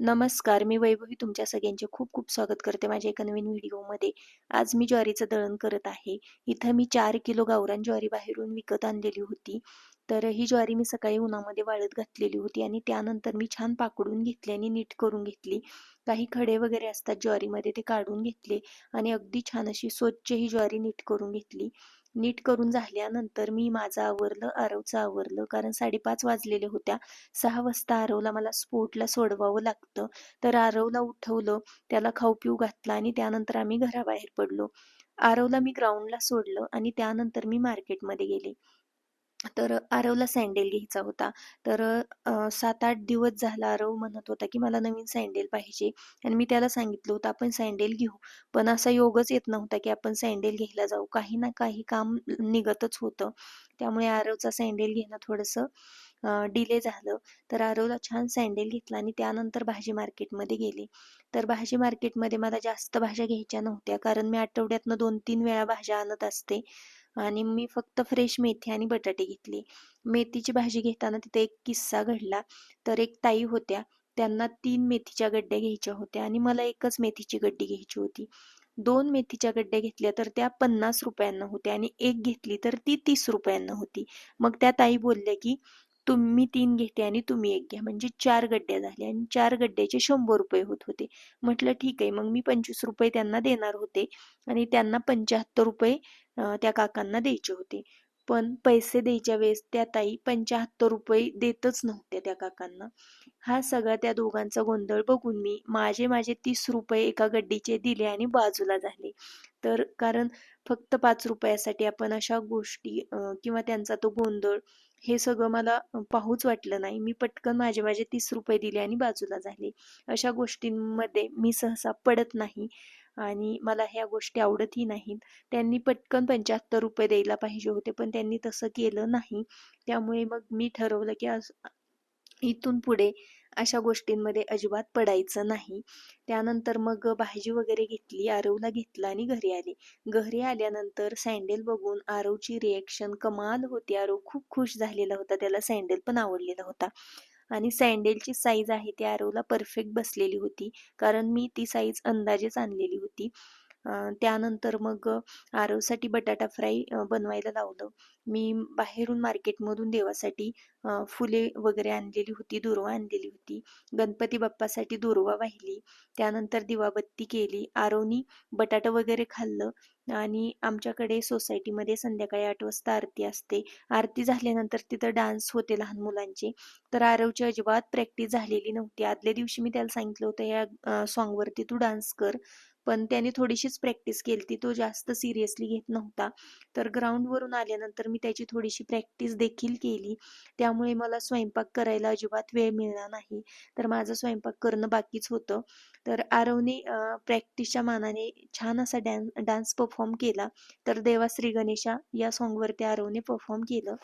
नमस्कार मी वैभवी तुमच्या सगळ्यांचे खूप खूप स्वागत करते माझ्या एका नवीन व्हिडिओमध्ये. आज मी ज्वारीचं दळण करत आहे. इथं मी चार किलो गावरान ज्वारी बाहेरून विकत आणलेली होती. तर ही ज्वारी मी सकाळी उन्हामध्ये वाळत घातलेली होती आणि त्यानंतर मी छान पाकडून घेतली आणि नीट करून घेतली. काही खडे वगैरे असतात ज्वारीमध्ये ते काढून घेतले आणि अगदी छान अशी स्वच्छ ही ज्वारी नीट करून घेतली. नीट करून झाल्यानंतर मी माझं आवरलं आरवचं आवरलं. कारण साडेपाच वाजलेले होत्या. सहा वाजता आरवला मला स्पोर्टला सोडवावं लागतं. तर आरवला उठवलं त्याला खाऊ पिऊ घातला आणि त्यानंतर आम्ही घराबाहेर पडलो. आरवला मी ग्राउंडला सोडलं आणि त्यानंतर मी मार्केटमध्ये गेले. तर आरवला सँडेल घ्यायचा होता. तर सात आठ दिवस झाला आरव म्हणत होता की मला नवीन सँडेल पाहिजे. आणि मी त्याला सांगितलं होतं आपण सँडेल घेऊ. पण असा योगच येत नव्हता की आपण सँडेल घ्यायला जाऊ. काही ना काही काम निघतच होतं. त्यामुळे आरवचा सँडेल घेणं थोडंसं डिले झालं. तर आरवला छान सँडेल घेतला आणि त्यानंतर भाजी मार्केटमध्ये गेले. तर भाजी मार्केटमध्ये मला जास्त भाज्या घ्यायच्या नव्हत्या. कारण मी आठवड्यातनं दोन तीन वेळा भाज्या आणत असते. आणि मी फक्त फ्रेश मेथी आणि बटाटे घेतले. मेथीची भाजी घेताना तिथे एक किस्सा घडला. तर एक ताई होत्या. त्यांना तीन मेथीच्या गड्ड्या घ्यायच्या होत्या आणि मला एकच मेथीची गड्डी घ्यायची होती. दोन मेथीच्या गड्ड्या घेतल्या तर त्या पन्नास रुपयांना होत्या आणि एक घेतली तर ती तीस रुपयांना होती. मग त्या ताई बोलल्या की तुम्ही तीन घेते आणि तुम्ही एक घ्या. म्हणजे चार गड्ड्या झाल्या आणि चार गड्ड्याचे शंभर रुपये होत होते. म्हटलं ठीक आहे. मग मी पंचवीस रुपये त्यांना देणार होते आणि त्यांना पंच्याहत्तर रुपये त्या काकांना द्यायचे होते. पण पैसे द्यायच्या वेळेस त्या ताई पंच्याहत्तर रुपये देतच नव्हत्या त्या काकांना. हा सगळा त्या दोघांचा गोंधळ बघून मी माझे माझे तीस रुपये एका गड्डीचे दिले आणि बाजूला झाले. तर कारण फक्त पाच रुपयासाठी आपण अशा गोष्टी किंवा त्यांचा तो गोंधळ हे सगळं मला पाहूच वाटलं नाही. मी पटकन माझे माझे तीस रुपये दिले आणि बाजूला झाले. अशा गोष्टींमध्ये मी सहसा पडत नाही आणि मला ह्या गोष्टी आवडतही नाहीत. त्यांनी पटकन पंच्याहत्तर रुपये द्यायला पाहिजे होते पण त्यांनी तसं केलं नाही. त्यामुळे मग मी ठरवलं की इथून पुढे अशा गोष्टींमध्ये अजिबात पडायचं नाही. त्यानंतर मग भाजी वगैरे घेतली आरवला घेतला आणि घरी आली. घरी आल्यानंतर सँडेल बघून आरवची रिॲक्शन कमाल होती. आरव खूप खुश झालेला होता. त्याला सँडेल पण आवडलेला होता. आणि सँडेलची साईज आहे ती आरवला परफेक्ट बसलेली होती. कारण मी ती साईज अंदाजेच आणलेली होती. त्यानंतर मग आरवसाठी बटाटा फ्राय बनवायला लावलं. मी बाहेरून मार्केटमधून देवासाठी फुले वगैरे आणलेली होती दुर्वा आणलेली होती. गणपती बाप्पासाठी दुर्वा वाहिली. त्यानंतर दिवाबत्ती केली. आरवनी बटाटा वगैरे खाल्लं आणि आमच्याकडे सोसायटीमध्ये संध्याकाळी आठ वाजता आरती असते. आरती झाल्यानंतर तिथं डान्स होते लहान मुलांचे. तर आरवची अजिबात प्रॅक्टिस झालेली नव्हती. आदल्या दिवशी मी त्याला सांगितलं होतं या सॉन्गवरती तू डान्स कर. पण त्याने थोडीशीच प्रॅक्टिस केली. ती तो जास्त सिरियसली घेत नव्हता. तर ग्राउंडवरून आल्यानंतर मी त्याची थोडीशी प्रॅक्टिस देखील केली. त्यामुळे मला स्वयंपाक करायला अजिबात वेळ मिळणार नाही. तर माझं स्वयंपाक करणं बाकीच होतं. तर आरवने प्रॅक्टिसच्या मानाने छान असा डॅन डान्स परफॉर्म केला. तर देवा श्री गणेशा या सॉन्गवरती आरवने परफॉर्म केलं.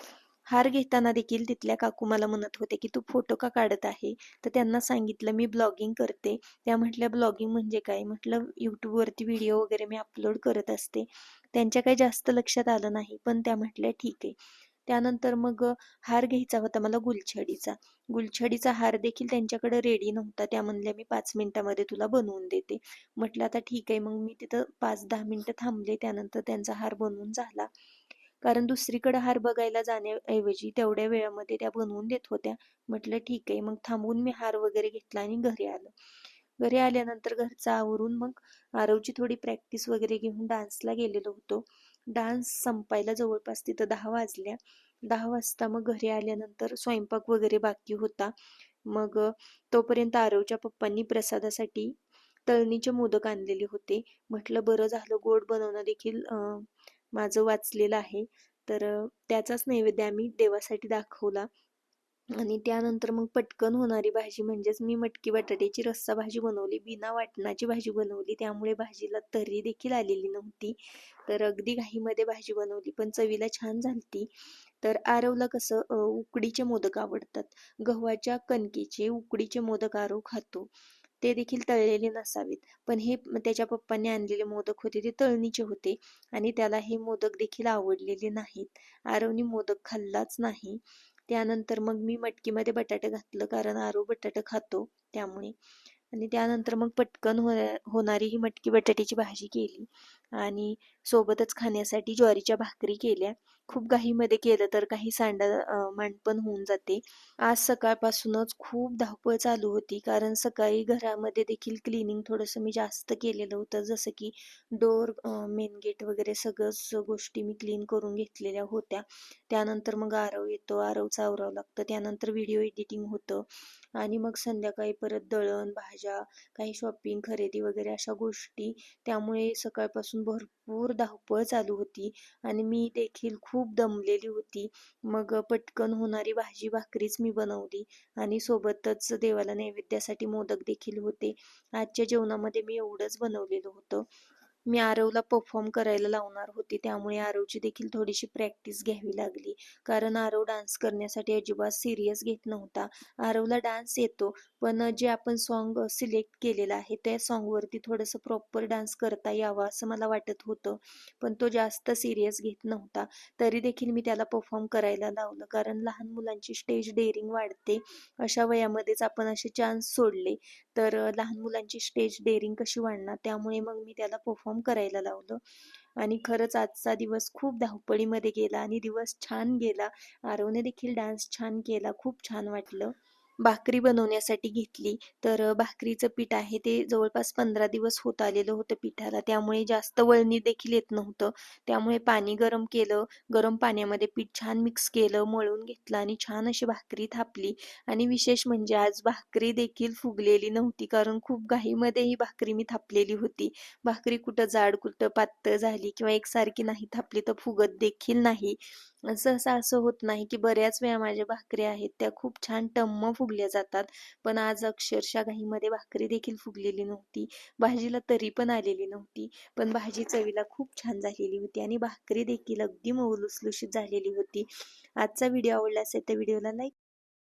हार घेताना देखील तिथल्या काकू मला म्हणत होते की तू फोटो का काढत आहे? तर त्यांना सांगितलं मी ब्लॉगिंग करते. त्या म्हटल्या ब्लॉगिंग म्हणजे काय? म्हटलं यूट्यूबवरती व्हिडिओ वगैरे मी अपलोड करत असते. त्यांच्या काही जास्त लक्षात आलं नाही पण त्या म्हटल्या ठीक आहे. त्यानंतर मग हार घ्यायचा होता मला गुलछडीचा. गुलछडीचा हार देखील त्यांच्याकडे रेडी नव्हता. त्या म्हणल्या मी पाच मिनिटामध्ये तुला बनवून देते. म्हटलं आता ठीक आहे. मग मी तिथं पाच दहा मिनिटं थांबले. त्यानंतर त्यांचा हार बनवून झाला. कारण दुसरीकडे हार बघायला जाण्याऐवजी तेवढ्या वेळामध्ये त्या बनवून देत होत्या. म्हटलं ठीक आहे मग थांबून मी हार वगैरे घेतला आणि घरी आलो. घरी आल्यानंतर घरचा आवरून मग आरवची थोडी प्रॅक्टिस वगैरे घेऊन डान्सला गेलेलो होतो. डान्स संपायला जवळपास तिथं दहा वाजल्या. दहा वाजता मग घरी आल्यानंतर स्वयंपाक वगैरे बाकी होता. मग तोपर्यंत आरवच्या पप्पांनी प्रसादासाठी तळणीचे मोदक आणलेले होते. म्हटलं बरं झालं गोड बनवणं देखील माझं वाचलेलं आहे. तर त्याचाच नैवेद्य आम्ही देवासाठी दाखवला. आणि त्यानंतर मग पटकन होणारी भाजी म्हणजेच मी मटकी बटाट्याची रस्सा भाजी बनवली बिना वाटणाची भाजी बनवली. त्यामुळे भाजीला तरी देखील आलेली नव्हती. तर अगदी घाईमध्ये भाजी बनवली पण चवीला छान झालती. तर आरवला कसं उकडीचे मोदक आवडतात. गव्हाच्या कणकेचे उकडीचे मोदक आरव खातो. ते देखील तळलेले नसावेत. पण हे त्याच्या पप्पांनी आणलेले मोदक होते ते तळणीचे होते. आणि त्याला हे मोदक देखील आवडलेले नाहीत. आरवनी मोदक खाल्लाच नाही. त्यानंतर मग मी मटकीमध्ये बटाटे घातलं कारण आरव बटाटे खातो त्यामुळे. आणि त्यानंतर मग पटकन हो होणारी ही मटकी बटाट्याची भाजी केली. आणि सोबतच खाण्यासाठी ज्वारीच्या भाकरी केल्या. खूप घाईमध्ये केलं तर काही सांडा मांडपण होऊन जाते. आज सकाळपासूनच खूप धावपळ चालू होती कारण सकाळी घरामध्ये देखील क्लिनिंग थोडंसं मी जास्त केलेलं होतं. जसं की डोर मेन गेट वगैरे सगळंच गोष्टी मी क्लीन करून घेतलेल्या होत्या. त्यानंतर मग आरव येतो. आरवचं आवरावं लागतं. त्यानंतर व्हिडिओ एडिटिंग होतं. आणि मग संध्याकाळी परत दळण भाज्या काही शॉपिंग खरेदी वगैरे अशा गोष्टी. त्यामुळे सकाळपासून भरपूर धावपळ चालू होती आणि मी देखील खूप दमलेली होती. मग पटकन होणारी भाजी भाकरीच मी बनवली आणि सोबतच देवाला नैवेद्यासाठी मोदक देखील होते. आजच्या जेवणामध्ये मी एवढंच बनवलेलं होतं. मी आरवला परफॉर्म करायला लावणार होते. त्यामुळे आरवची देखील थोडीशी प्रॅक्टिस घ्यावी लागली. कारण आरव डान्स करण्यासाठी अजिबात सिरियस घेत नव्हता. आरवला डान्स येतो पण जे आपण सॉन्ग सिलेक्ट केलेलं आहे त्या सॉन्गवरती थोडंसं प्रॉपर डान्स करता यावा असं मला वाटत होतं. पण तो जास्त सिरियस घेत नव्हता. तरी देखील मी त्याला परफॉर्म करायला लावलं. कारण लहान मुलांची स्टेज डेअरिंग वाढते. अशा वयामध्येच आपण असे चान्स सोडले. तर लहान मुलांची स्टेज डेअरिंग कशी वाढणार? त्यामुळे मग मी त्याला परफॉर्म करायला लावलं. आणि खरंच आजचा दिवस खूप धावपळीमध्ये गेला आणि दिवस छान गेला. आरवने देखील डान्स छान केला. खूप छान वाटलं. भाकरी बनवण्यासाठी घेतली. तर भाकरीचं पीठ आहे ते जवळपास पंधरा दिवस होत आलेलं होतं पिठाला. त्यामुळे जास्त वळणी देखील येत नव्हतं. त्यामुळे पाणी गरम केलं. गरम पाण्यामध्ये पीठ छान मिक्स केलं मळून घेतलं आणि छान अशी भाकरी थापली. आणि विशेष म्हणजे आज भाकरी देखील फुगलेली नव्हती कारण खूप घाईमध्ये ही भाकरी मी थापलेली होती. भाकरी कुठं जाड कुठं पातळ झाली किंवा एकसारखी नाही थापली तर फुगत देखील नाही. सहसा असं होत नाही की बऱ्याच वेळा माझ्या भाकऱ्या आहेत त्या खूप छान टम्म फुगल्या जातात. पण आज अक्षरशः घाईमध्ये भाकरी देखील फुगलेली नव्हती. भाजीला तरी पण आलेली नव्हती. पण भाजी चवीला खूप छान झालेली होती आणि भाकरी देखील अगदी मऊ लुसलुशीत झालेली होती. आजचा व्हिडिओ आवडला असेल तर व्हिडिओला लाईक